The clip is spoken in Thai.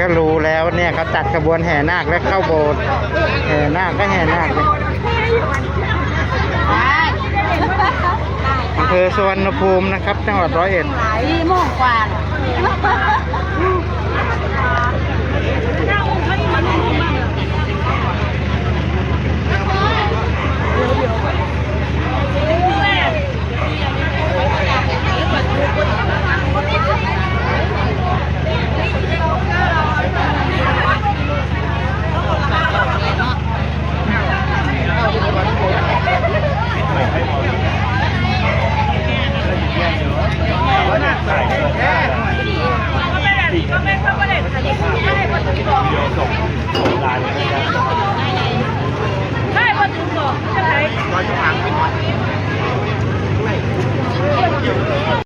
แล้วเนี่ยเขาจัดขบวนแห่นาคและเข้าโบสถ์แห่นาคก็แห่นาคเลยอำเภอสุวรรณภูมินะครับ จังหวัดร้อยเอ็ดสี่โมงกว่า ก็ไม่เข้าประเด็นค่ะที่คุณแม่ให้คนที่บอก